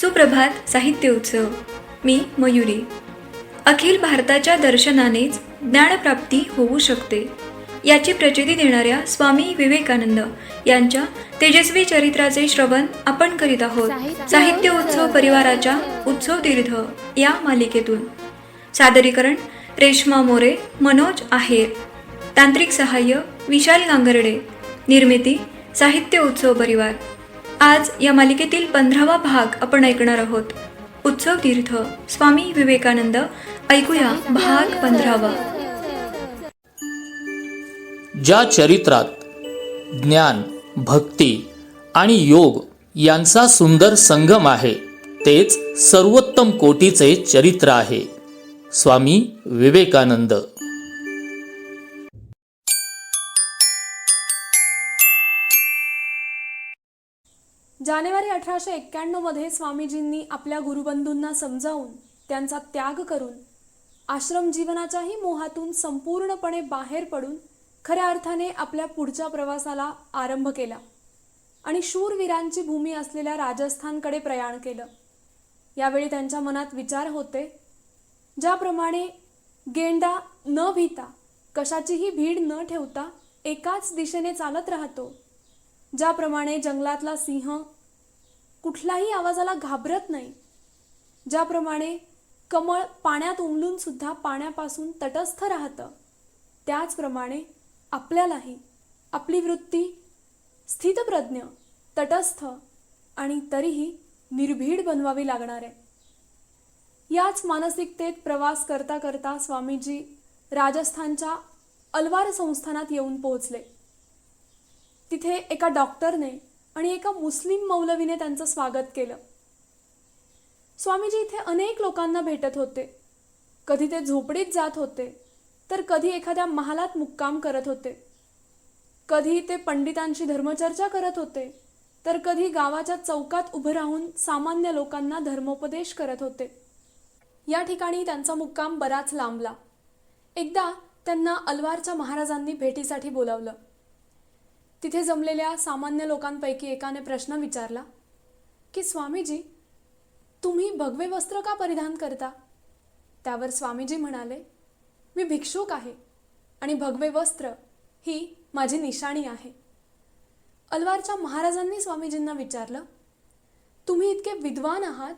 सुप्रभात साहित्य उत्सव. मी मयुरी. अखिल भारताच्या दर्शनानेच ज्ञानप्राप्ती होऊ शकते याची प्रचिती देणाऱ्या स्वामी विवेकानंद यांच्या तेजस्वी चरित्राचे श्रवण आपण करीत आहोत. साहित्य उत्सव परिवाराच्या उत्सव तीर्थ या मालिकेतून. सादरीकरण रेश्मा मोरे मनोज आहेर. तांत्रिक सहाय्य विशाल गांगर्डे. निर्मिती साहित्य उत्सव परिवार. आज या मालिकेतील पंधरावा भाग आपण ऐकणार आहोत. उत्सव तीर्थ. स्वामी विवेकानंद. ऐकूया भाग पंधरावा. ज्या चरित्रात ज्ञान भक्ती आणि योग यांचा सुंदर संगम आहे तेच सर्वोत्तम कोटीचे चरित्र आहे. स्वामी विवेकानंद. जानेवारी अठराशे एक्क्याण्णवमध्ये स्वामीजींनी आपल्या गुरुबंधूंना समजावून त्यांचा त्याग करून आश्रम जीवनाच्याही मोहातून संपूर्णपणे बाहेर पडून खऱ्या अर्थाने आपल्या पुढच्या प्रवासाला आरंभ केला आणि शूरवीरांची भूमी असलेल्या राजस्थानकडे प्रयाण केलं. यावेळी त्यांच्या मनात विचार होते ज्याप्रमाणे गेंडा न भीता कशाचीही भीड न ठेवता एकाच दिशेने चालत राहतो ज्याप्रमाणे जंगलातला सिंह कुठल्याही आवाजाला घाबरत नाही. ज्याप्रमाणे कमळ पाण्यात उमलून सुद्धा पाण्यापासून तटस्थ राहतं त्याचप्रमाणे आपल्यालाही. आपली वृत्ती स्थितप्रज्ञ तटस्थ आणि तरीही निर्भीड बनवावी लागणार आहे. याच मानसिकतेत प्रवास करता करता स्वामीजी राजस्थानच्या अलवार संस्थानात येऊन पोहोचले. तिथे एका डॉक्टरने आणि एका मुस्लिम मौलवीने त्यांचं स्वागत केलं. स्वामीजी इथे अनेक लोकांना भेटत होते. कधी ते झोपडीत जात होते तर कधी एखाद्या महालात मुक्काम करत होते. कधी ते पंडितांशी धर्मचर्चा करत होते तर कधी गावाच्या चौकात उभं राहून सामान्य लोकांना धर्मोपदेश करत होते. या ठिकाणी त्यांचा मुक्काम बराच लांबला. एकदा त्यांना अलवारच्या महाराजांनी भेटीसाठी बोलावलं. तिथे जमलेल्या सामान्य लोकांपैकी एकाने प्रश्न विचारला की स्वामीजी तुम्ही भगवे वस्त्र का परिधान करता? त्यावर स्वामीजी म्हणाले मी भिक्षुक आहे आणि भगवे वस्त्र ही माझी निशाणी आहे. अलवारच्या महाराजांनी स्वामीजींना विचारलं तुम्ही इतके विद्वान आहात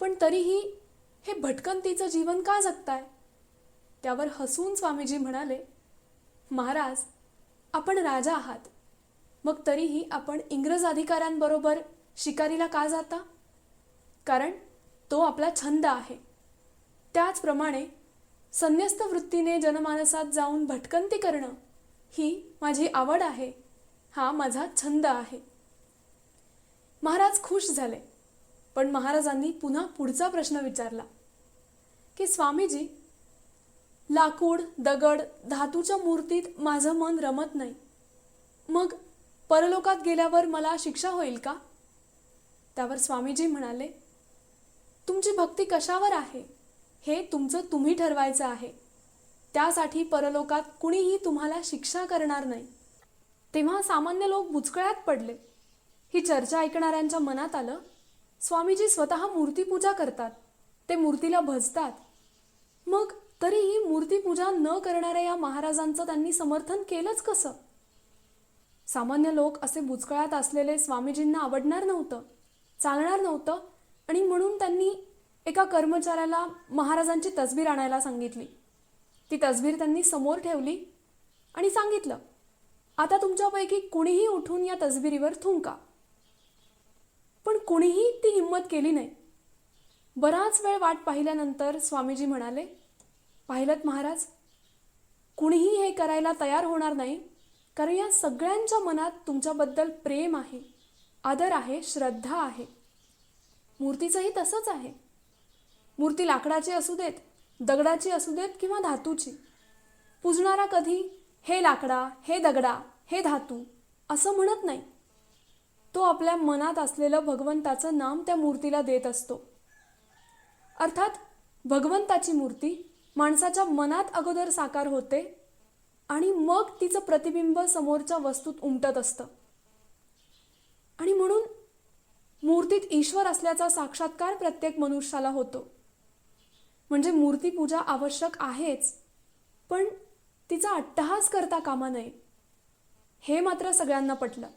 पण तरीही हे भटकंतीचं जीवन का जगताय? त्यावर हसून स्वामीजी म्हणाले महाराज आपण राजा आहात मग तरीही आपण इंग्रज अधिकाऱ्यांबरोबर शिकारीला का जाता? कारण तो आपला छंद आहे. त्याचप्रमाणे संन्यस्त वृत्तीने जनमानसात जाऊन भटकंती करणं ही माझी आवड आहे. हा माझा छंद आहे. महाराज खुश झाले पण महाराजांनी पुन्हा पुढचा प्रश्न विचारला की स्वामीजी लाकूड दगड धातूच्या मूर्तीत माझं मन रमत नाही. मग परलोकात गेल्यावर मला शिक्षा होईल का? त्यावर स्वामीजी म्हणाले तुमची भक्ती कशावर आहे? हे तुमचं तुम्ही ठरवायचं आहे. त्यासाठी परलोकात कुणीही तुम्हाला शिक्षा करणार नाही. तेव्हा सामान्य लोक बुचकळ्यात पडले. ही चर्चा ऐकणाऱ्यांच्या मनात आलं स्वामीजी स्वतः मूर्तीपूजा करतात. ते मूर्तीला भजतात. मग तरीही मूर्तीपूजा न करणाऱ्या या महाराजांचं त्यांनी समर्थन केलंच कसं? सामान्य लोक असे भुजकळात असलेले स्वामीजींना आवडणार नव्हतं चालणार नव्हतं आणि म्हणून त्यांनी एका कर्मचाऱ्याला महाराजांची तसबीर आणायला सांगितली. ती तसबीर त्यांनी समोर ठेवली आणि सांगितलं आता तुमच्यापैकी कुणीही उठून या तसबिरीवर थुंका. पण कुणीही ती हिंमत केली नाही. बराच वेळ वाट पाहिल्यानंतर स्वामीजी म्हणाले पाहिलं महाराज कुणीही हे करायला तयार होणार नाही कारण या सगळ्यांच्या मनात तुमच्याबद्दल प्रेम आहे आदर आहे श्रद्धा आहे. मूर्तीचंही तसंच आहे. मूर्ती लाकडाची असू देत दगडाची असू देत किंवा धातूची. पुजणारा कधी हे लाकडा हे दगडा हे धातू असं म्हणत नाही. तो आपल्या मनात असलेलं भगवंताचं नाम त्या मूर्तीला देत असतो. अर्थात भगवंताची मूर्ती माणसाच्या मनात अगोदर साकार होते आणि मग तिचं प्रतिबिंब समोरच्या वस्तूत उमटत असतं. आणि म्हणून मूर्तीत ईश्वर असल्याचा साक्षात्कार प्रत्येक मनुष्याला होतो. म्हणजे मूर्तीपूजा आवश्यक आहेच पण तिचा अट्टहास करता कामा नये. हे मात्र सगळ्यांना पटलं.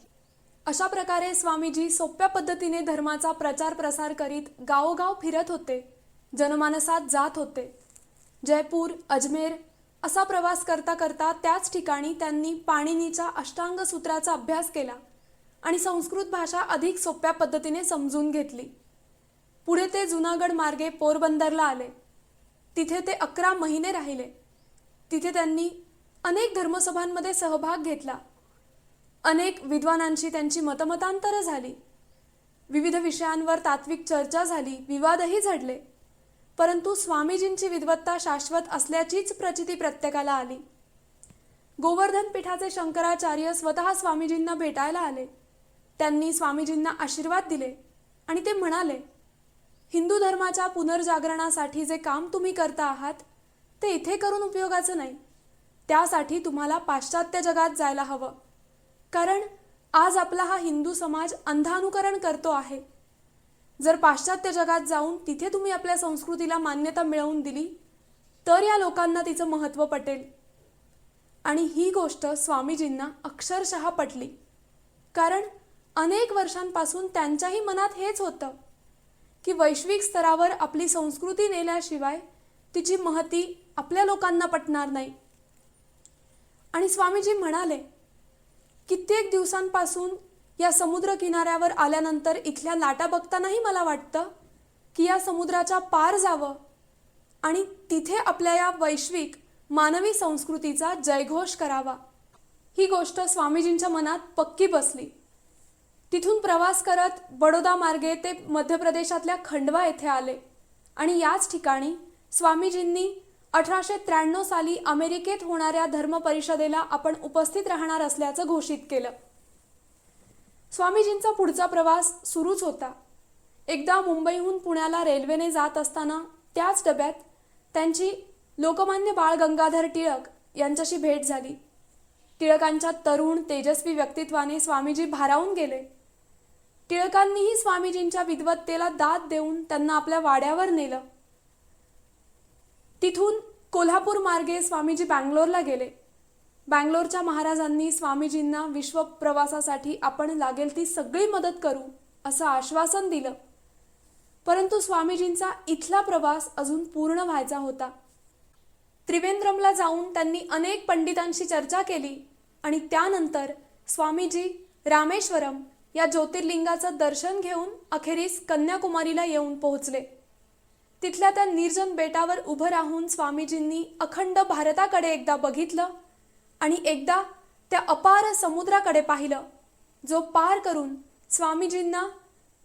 अशा प्रकारे स्वामीजी सोप्या पद्धतीने धर्माचा प्रचार प्रसार करीत गावोगाव फिरत होते जनमानसात जात होते. जयपूर अजमेर असा प्रवास करता करता त्याच ठिकाणी त्यांनी पाणिनीच्या अष्टांग सूत्राचा अभ्यास केला आणि संस्कृत भाषा अधिक सोप्या पद्धतीने समजून घेतली. पुढे ते जुनागड मार्गे पोरबंदरला आले. तिथे ते अकरा महिने राहिले. तिथे त्यांनी अनेक धर्मसभांमध्ये सहभाग घेतला. अनेक विद्वानांशी त्यांची मतमतांतरं झाली. विविध विषयांवर तात्विक चर्चा झाली विवादही झडले. परंतु स्वामीजींची विद्वत्ता शाश्वत असल्याचीच प्रचिती प्रत्येकाला आली. गोवर्धन पीठाचे शंकराचार्य स्वतः स्वामीजींना भेटायला आले. त्यांनी स्वामीजींना आशीर्वाद दिले आणि ते म्हणाले हिंदू धर्माच्या पुनर्जागरणासाठी जे काम तुम्ही करता आहात ते इथे करून उपयोगाचं नाही. त्यासाठी तुम्हाला पाश्चात्य जगात जायला हवं. कारण आज आपला हा हिंदू समाज अंधानुकरण करतो आहे. जर पाश्चात्य जगात जाऊन तिथे तुम्ही आपल्या संस्कृतीला मान्यता मिळवून दिली तर या लोकांना तिचं महत्त्व पटेल. आणि ही गोष्ट स्वामीजींना अक्षरशः पटली. कारण अनेक वर्षांपासून त्यांच्याही मनात हेच होतं की वैश्विक स्तरावर आपली संस्कृती नेल्याशिवाय तिची महती आपल्या लोकांना पटणार नाही. आणि स्वामीजी म्हणाले कित्येक दिवसांपासून या समुद्र किनाऱ्यावर आल्यानंतर इथल्या लाटा बघतानाही मला वाटतं की या समुद्राच्या पार जावं आणि तिथे आपल्या या वैश्विक मानवी संस्कृतीचा जयघोष करावा. ही गोष्ट स्वामीजींच्या मनात पक्की बसली. तिथून प्रवास करत बडोदा मार्गे ते मध्य प्रदेशातल्या खंडवा येथे आले आणि याच ठिकाणी स्वामीजींनी अठराशे त्र्याण्णव साली अमेरिकेत होणाऱ्या धर्मपरिषदेला आपण उपस्थित राहणार असल्याचं घोषित केलं. स्वामीजींचा पुढचा प्रवास सुरूच होता. एकदा मुंबईहून पुण्याला रेल्वेने जात असताना त्याच डब्यात त्यांची लोकमान्य बाळ गंगाधर टिळक यांच्याशी भेट झाली. टिळकांच्या तरुण तेजस्वी व्यक्तित्वाने स्वामीजी भारावून गेले. टिळकांनीही स्वामीजींच्या विद्वत्तेला दाद देऊन त्यांना आपल्या वाड्यावर नेलं. तिथून कोल्हापूर मार्गे स्वामीजी बँगलोरला गेले. बँगलोरच्या महाराजांनी स्वामीजींना विश्वप्रवासासाठी आपण लागेल ती सगळी मदत करू असं आश्वासन दिलं. परंतु स्वामीजींचा इथला प्रवास अजून पूर्ण व्हायचा होता. त्रिवेंद्रमला जाऊन त्यांनी अनेक पंडितांशी चर्चा केली आणि त्यानंतर स्वामीजी रामेश्वरम या ज्योतिर्लिंगाचं दर्शन घेऊन अखेरीस कन्याकुमारीला येऊन पोहोचले. तिथल्या त्या निर्जन बेटावर उभं राहून स्वामीजींनी अखंड भारताकडे एकदा बघितलं आणि एकदा त्या अपार समुद्राकडे पाहिलं जो पार करून स्वामीजींना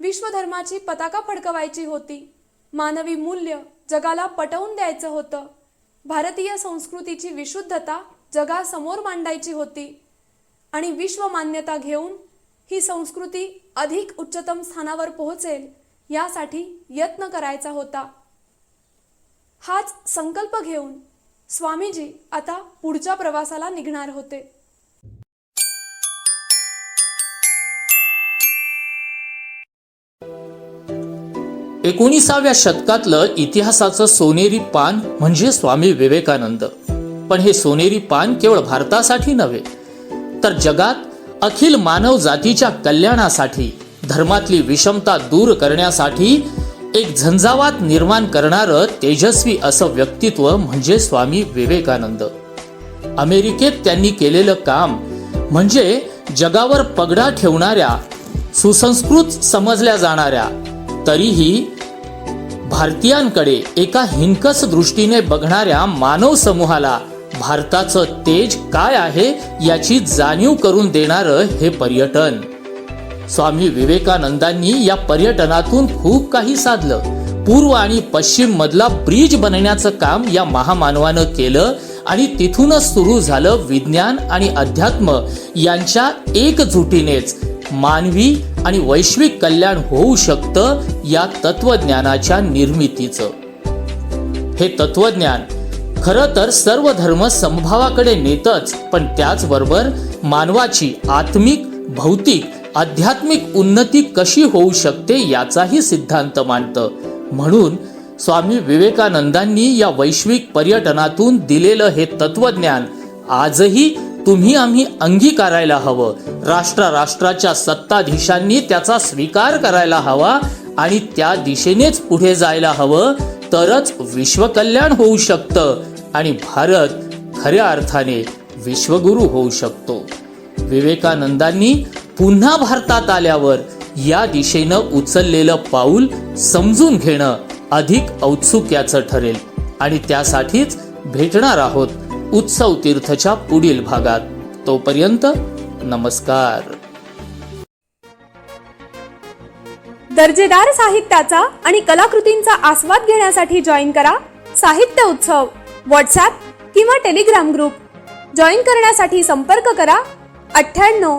विश्वधर्माची पताका फडकवायची होती. मानवी मूल्य जगाला पटवून द्यायचं होतं. भारतीय संस्कृतीची विशुद्धता जगासमोर मांडायची होती आणि विश्व मान्यता घेऊन ही संस्कृती अधिक उच्चतम स्थानावर पोहोचेल यासाठी यत्न करायचा होता. हाच संकल्प घेऊन स्वामीजी आता पुढच्या प्रवासाला निघणार होते. एकोणीसाव्या शतकातलं इतिहासाचं सोनेरी पान म्हणजे स्वामी विवेकानंद. पण हे सोनेरी पान केवळ भारतासाठी नव्हे तर जगात अखिल मानव जातीच्या कल्याणासाठी धर्मातली विषमता दूर करण्यासाठी एक झंझावात निर्माण करणारं तेजस्वी असं व्यक्तित्व म्हणजे स्वामी विवेकानंद. अमेरिकेत त्यांनी केलेलं काम म्हणजे जगावर पगडा ठेवणाऱ्या सुसंस्कृत समजल्या जाणाऱ्या तरीही भारतीयांकडे एका हिंकस दृष्टीने बघणाऱ्या मानव समूहाला भारताचं तेज काय आहे याची जाणीव करून देणारं हे पर्यटन. स्वामी विवेकानंदांनी या पर्यटनातून खूप काही साधलं. पूर्व आणि पश्चिम मधला ब्रिज बनण्याचं काम या महामानवानं केलं आणि तिथूनच सुरू झालं विज्ञान आणि अध्यात्म यांच्या एकजुटीनेच. मानवी आणि वैश्विक कल्याण होऊ शकतं या तत्वज्ञानाच्या निर्मितीचं. हे तत्वज्ञान खरं तर सर्व धर्म समभावाकडे नेतच पण त्याचबरोबर मानवाची आत्मिक भौतिक आध्यात्मिक उन्नती कशी होऊ शकते याचाही सिद्धांत मांडतं. म्हणून स्वामी विवेकानंदांनी या वैश्विक पर्यटनातून दिलेलं हे तत्वज्ञान आजही तुम्ही आम्ही अंगीकारायला हवं. राष्ट्र राष्ट्राच्या सत्ताधीशांनी त्याचा स्वीकार करायला हवा आणि त्या दिशेनेच पुढे जायला हवं तरच विश्वकल्याण होऊ शकतं आणि भारत खऱ्या अर्थाने विश्वगुरु होऊ शकतो. विवेकानंदांनी पुन्हा भारतात आल्यावर या दिशेनं उचललेलं पाऊल समजून घेणं अधिक औत्सुक्याचं ठरेल. आणि त्यासाठीच भेटणार आहोत उत्सव तीर्थच्या पुढील भागात. तोपर्यंत नमस्कार. दर्जेदार साहित्याचा आणि कलाकृतींचा आस्वाद घेण्यासाठी जॉईन करा साहित्य उत्सव. व्हॉट्सॲप किंवा टेलिग्राम ग्रुप. जॉईन करण्यासाठी संपर्क करा अठ्ठ्याण्णव